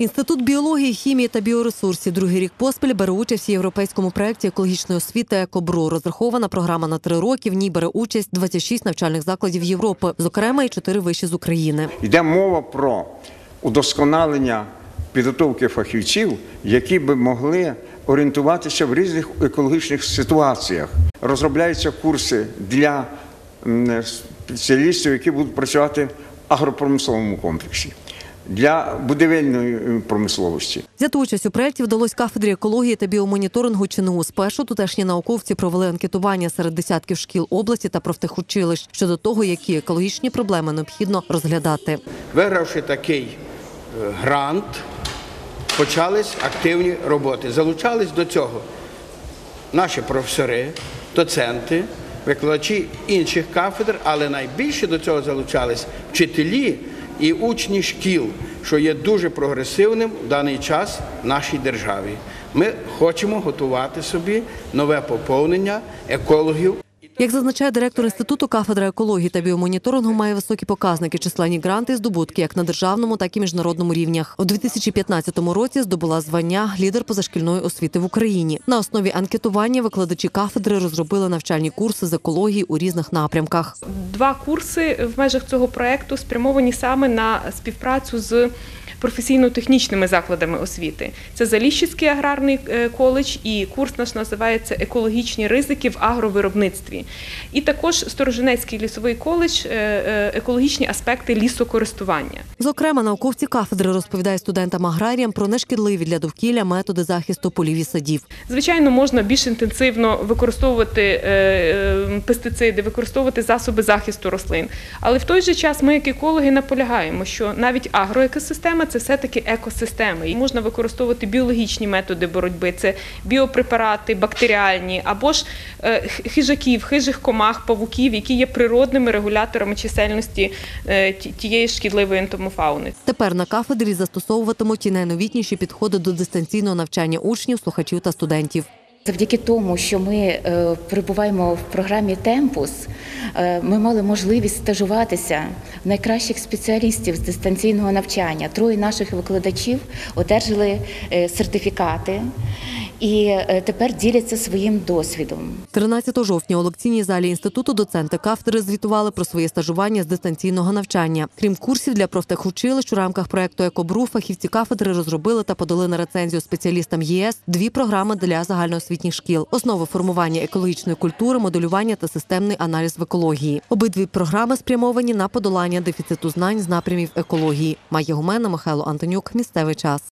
Інститут біології, хімії та біоресурсів другий рік поспіль бере участь в європейському проєкті екологічної освіти «Екобру». Розрахована програма на три роки. В ній бере участь 26 навчальних закладів Європи, зокрема і чотири виші з України. Йде мова про удосконалення підготовки фахівців, які би могли орієнтуватися в різних екологічних ситуаціях. Розробляються курси для спеціалістів, які будуть працювати в агропромисловому комплексі, для будівельної е, промисловості. Взяти участь у проєкті вдалось кафедрі екології та біомоніторингу ЧНУ. Спершу тутешні науковці провели анкетування серед десятків шкіл області та профтехучилищ щодо того, які екологічні проблеми необхідно розглядати. Вигравши такий е, грант, почались активні роботи. Залучались до цього наші професори, доценти, викладачі інших кафедр, але найбільше до цього залучались вчителі і учні шкіл, що є дуже прогресивним в даний час в нашій державі. Ми хочемо готувати собі нове поповнення екологів. Як зазначає директор інституту, кафедра екології та біомоніторингу має високі показники, численні гранти і здобутки як на державному, так і міжнародному рівнях. У 2015 році здобула звання лідер позашкільної освіти в Україні. На основі анкетування викладачі кафедри розробили навчальні курси з екології у різних напрямках. Два курси в межах цього проекту спрямовані саме на співпрацю з професійно-технічними закладами освіти. Це Заліщицький аграрний е, коледж і курс наш називається Екологічні ризики в агровиробництві. І також Сторожинецький лісовий коледж е, е, екологічні аспекти лісокористування. Зокрема, науковці кафедри розповідають студентам аграріям про нешкідливі для довкілля методи захисту полів і садів. Звичайно, можна більш інтенсивно використовувати е, пестициди, використовувати засоби захисту рослин. Але в той же час ми, як екологи, наполягаємо, що навіть агроекосистема це все-таки екосистеми. І можна використовувати біологічні методи боротьби, це біопрепарати, бактеріальні або ж хижаків, хижих комах, павуків, які є природними регуляторами чисельності е, тієї шкідливої ентомофауни. Тепер на кафедрі застосовуватимуть і найновітніші підходи до дистанційного навчання учнів, слухачів та студентів. Завдяки тому, що ми е, перебуваємо в програмі Темпус, е, ми мали можливість стажуватися в найкращих спеціалістів з дистанційного навчання. Троє наших викладачів одержали сертифікати і е, тепер діляться своїм досвідом. 13 жовтня у лекційній залі інституту доценти кафедри звітували про своє стажування з дистанційного навчання. Крім курсів для профтехучилищ у рамках проекту Екобру фахівці кафедри розробили та подали на рецензію спеціалістам ЄС дві програми для загальноосвітніх шкіл: основи формування екологічної культури, моделювання та системний аналіз в екології. Обидві програми спрямовані на подолання дефіциту знань з напрямів екології. Майя Гумена, Михайло Антонюк. Місцевий час.